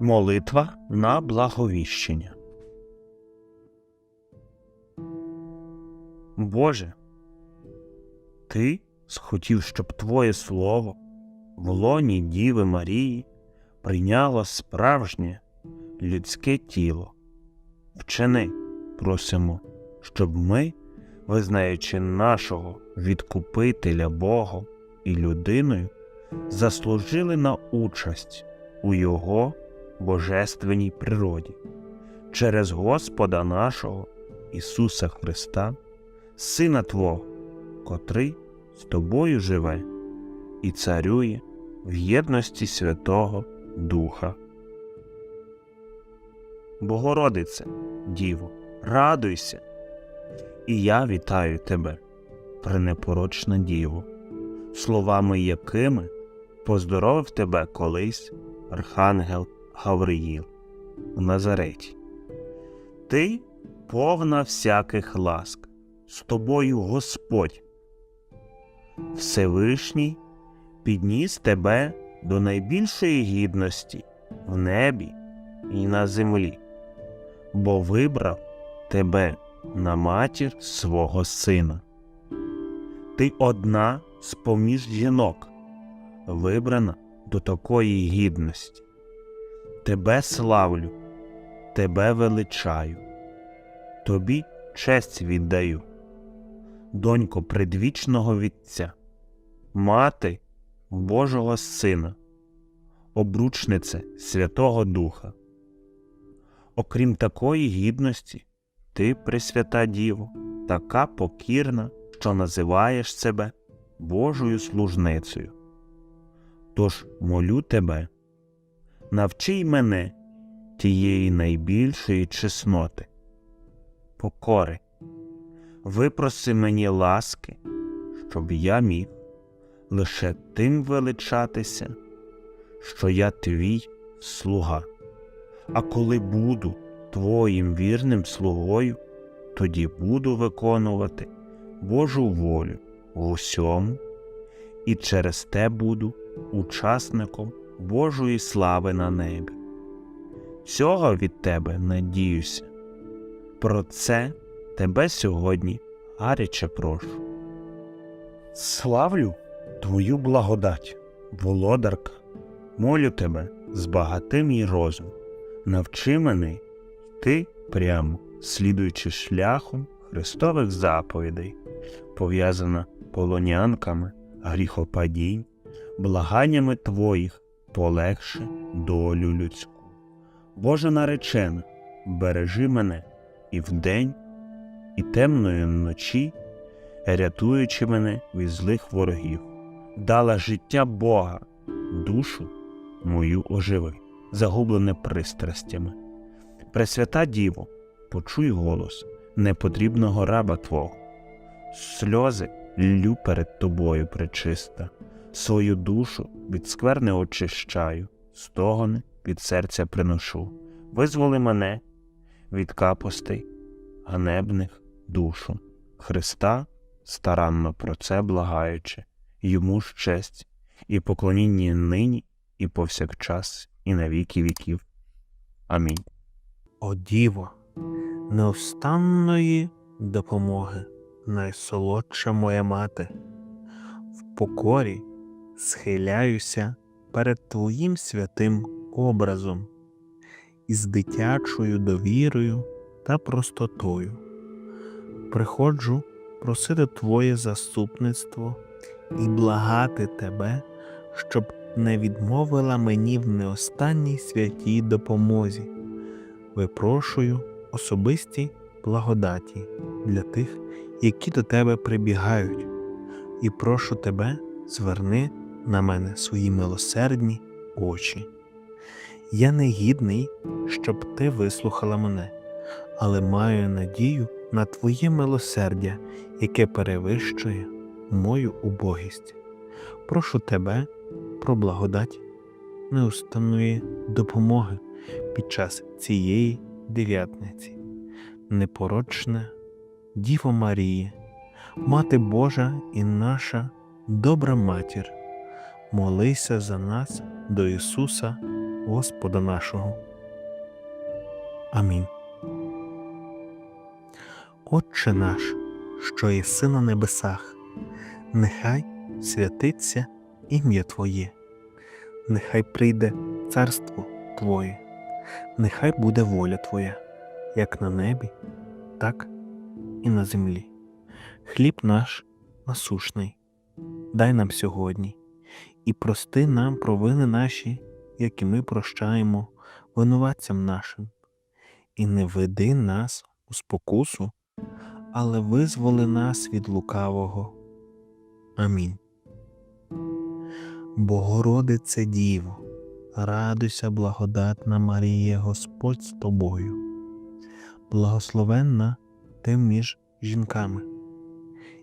Молитва на благовіщення. Боже, Ти схотів, щоб Твоє Слово в лоні Діви Марії прийняло справжнє людське тіло. Вчини, просимо, щоб ми, визнаючи нашого відкупителя Богом і людиною, заслужили на участь у Його божественній природі через Господа нашого Ісуса Христа, Сина Твого, котрий з тобою живе і царює в єдності Святого Духа. Богородице, Діво, радуйся, і я вітаю тебе, пренепорочна Діво, словами якими поздоровив тебе колись Архангел Гавриїл у Назареті. Ти повна всяких ласк, з тобою Господь. Всевишній підніс тебе до найбільшої гідності в небі і на землі, бо вибрав тебе на матір свого сина. Ти одна з поміж жінок, вибрана до такої гідності. Тебе славлю, тебе величаю, тобі честь віддаю, донько предвічного Вітця, мати Божого Сина, обручнице Святого Духа. Окрім такої гідності, ти, Пресвята Діво, така покірна, що називаєш себе Божою служницею. Тож молю тебе, навчи мене тієї найбільшої чесноти, покори, випроси мені ласки, щоб я міг лише тим величатися, що я твій слуга. А коли буду твоїм вірним слугою, тоді буду виконувати Божу волю в усьому, і через те буду учасником Божої слави на небі. Цього від тебе надіюся. Про це тебе сьогодні гаряче прошу. Славлю твою благодать, володарка, молю тебе з багатим і розум, навчи мене йти прямо, слідуючи шляхом Христових заповідей, пов'язана полонянками, гріхопадінь, благаннями Твоїх полегши долю людську. Боже наречена, бережи мене і вдень, і темної вночі, рятуючи мене від злих ворогів, дала життя Бога, душу мою оживи, загублене пристрастями. Пресвята Діво, почуй голос непотрібного раба Твого, сльози ллю перед тобою пречиста, свою душу від скверни очищаю, стогони від серця приношу, визволи мене від капостей, ганебних душу, Христа, старанно про це благаючи, йому ж честь і поклоніння нині, і повсякчас, і на віки віків. Амінь. О Діво, неустанної допомоги, найсолодша моя мати, в покорі схиляюся перед Твоїм святим образом із дитячою довірою та простотою. Приходжу просити Твоє заступництво і благати Тебе, щоб не відмовила мені в неостанній святій допомозі. Випрошую особисті благодаті для тих, які до тебе прибігають, і прошу тебе, зверни на мене свої милосердні очі. Я не гідний, щоб ти вислухала мене, але маю надію на Твоє милосердя, яке перевищує мою убогість. Прошу тебе про благодать неустанної допомоги під час цієї дев'ятниці. Непорочна Діво Марії, Мати Божа і наша добра матір, молися за нас до Ісуса Господа нашого. Амінь. Отче наш, що єси на небесах, нехай святиться ім'я Твоє, нехай прийде царство Твоє, нехай буде воля Твоя, як на небі, так і на землі. Хліб наш насушний, дай нам сьогодні, і прости нам провини наші, які ми прощаємо винуватцям нашим, і не веди нас у спокусу, але визволи нас від лукавого. Амінь. Богородице Діво, радуйся, благодатна Марія, Господь з тобою, благословенна ти між жінками,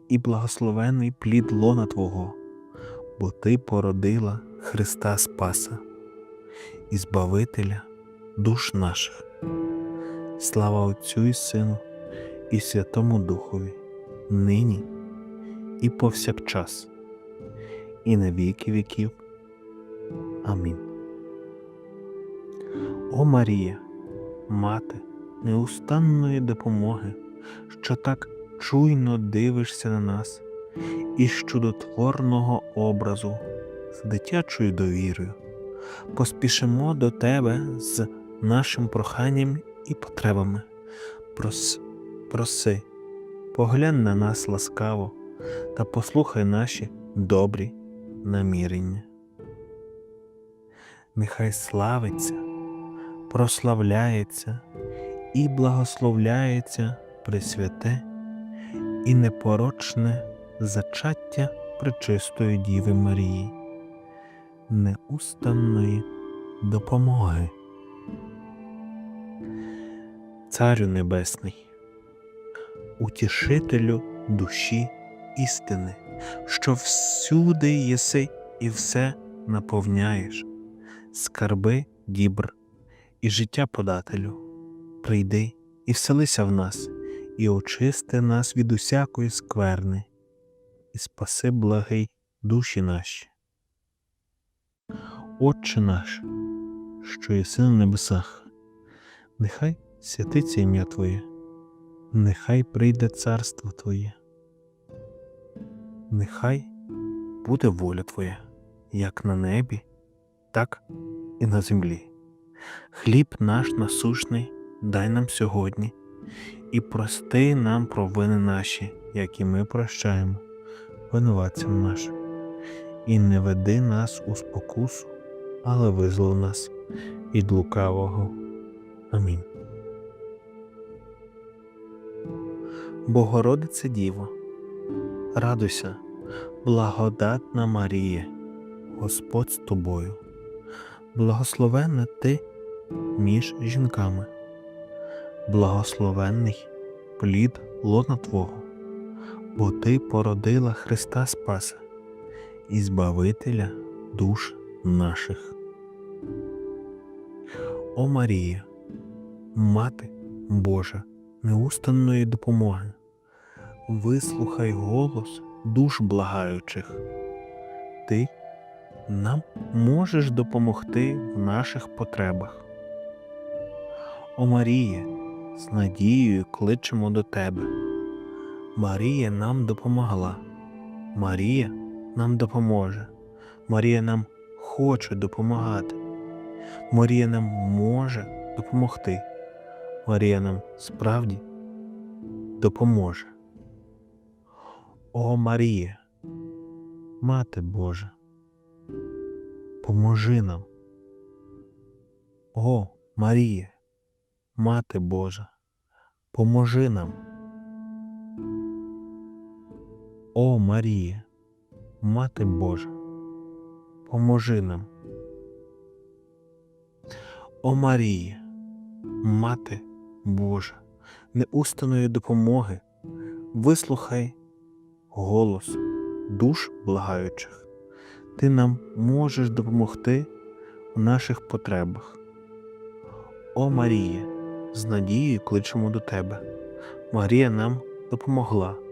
і благословений плід лона Твого, бо Ти породила Христа Спаса і Збавителя душ наших. Слава Отцю і Сину, і Святому Духові, нині і повсякчас, і на віки віків. Амінь. О Марія, мати неустанної допомоги, що так чуйно дивишся на нас із чудотворного образу з дитячою довірою. Поспішимо до Тебе з нашим проханням і потребами. Прос, проси, поглянь на нас ласкаво та послухай наші добрі намірення. Нехай славиться, прославляється і благословляється Пресвяте і непорочне зачаття Пречистої Діви Марії, неустанної допомоги. Царю Небесний, утішителю душі істини, що всюди єси і все наповняєш, скарби дібр і життя подателю, прийди і вселися в нас, і очисти нас від усякої скверни, і спаси благий душі наші. Отче наш, що єси на небесах, нехай святиться ім'я Твоє, нехай прийде царство Твоє, нехай буде воля Твоя, як на небі, так і на землі. Хліб наш насушний дай нам сьогодні, і прости нам провини наші, як і ми прощаємо винуватцям нашим, і не веди нас у спокусу, але визвол нас від лукавого. Амінь. Богородице Діво, радуйся, благодатна Марія, Господь з тобою, благословенна ти між жінками, благословенний плід лона Твого, бо Ти породила Христа Спаса і Збавителя душ наших. О Марія, Мати Божа, неустанної допомоги, вислухай голос душ благаючих. Ти нам можеш допомогти в наших потребах. О Маріє, з надією кличемо до Тебе. Марія нам допомогла. Марія нам допоможе. Марія нам хоче допомагати. Марія нам може допомогти. Марія нам справді допоможе. О Марія, Мати Божа, поможи нам. О Марія, Мати Божа, поможи нам. О Марія, Мати Божа, поможи нам. О Марія, Мати Божа, неустаної допомоги, вислухай голос душ благаючих. Ти нам можеш допомогти у наших потребах. О Марія, з надією кличемо до Тебе. Марія нам допомогла.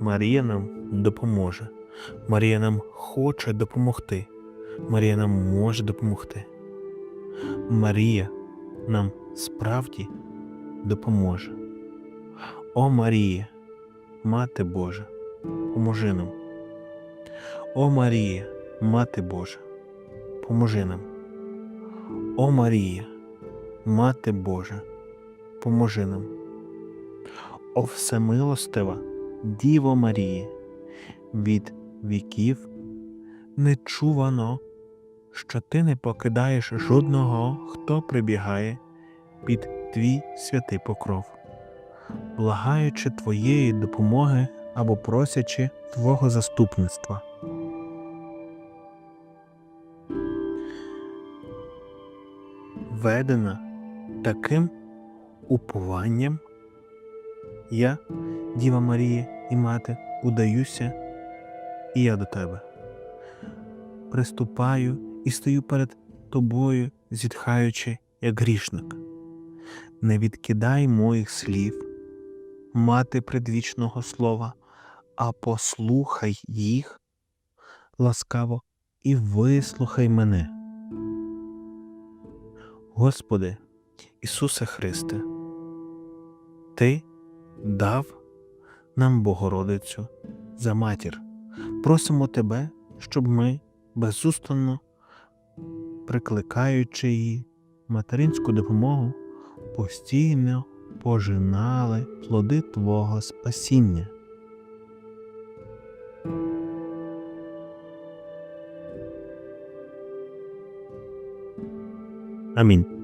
Марія нам допоможе. Марія нам хоче допомогти. Марія нам може допомогти. Марія нам справді допоможе. О Марія, Мати Божа, поможи нам. О Марія, Мати Божа, поможи нам. О Марія, Мати Божа, поможи нам. О всемилостива Діво Марії, від віків не чувано, що ти не покидаєш жодного, хто прибігає під твій святий покров, благаючи твоєї допомоги або просячи твого заступництва. Ведена таким упованням, я, Діва Марія мати, удаюся, і я до тебе. Приступаю і стою перед тобою, зітхаючи, як грішник. Не відкидай моїх слів, мати предвічного слова, а послухай їх ласкаво і вислухай мене. Господи, Ісусе Христе, Ти дав нам Богородицю за матір. Просимо Тебе, щоб ми безустанно, прикликаючи її материнську допомогу, постійно пожинали плоди Твого спасіння. Амінь.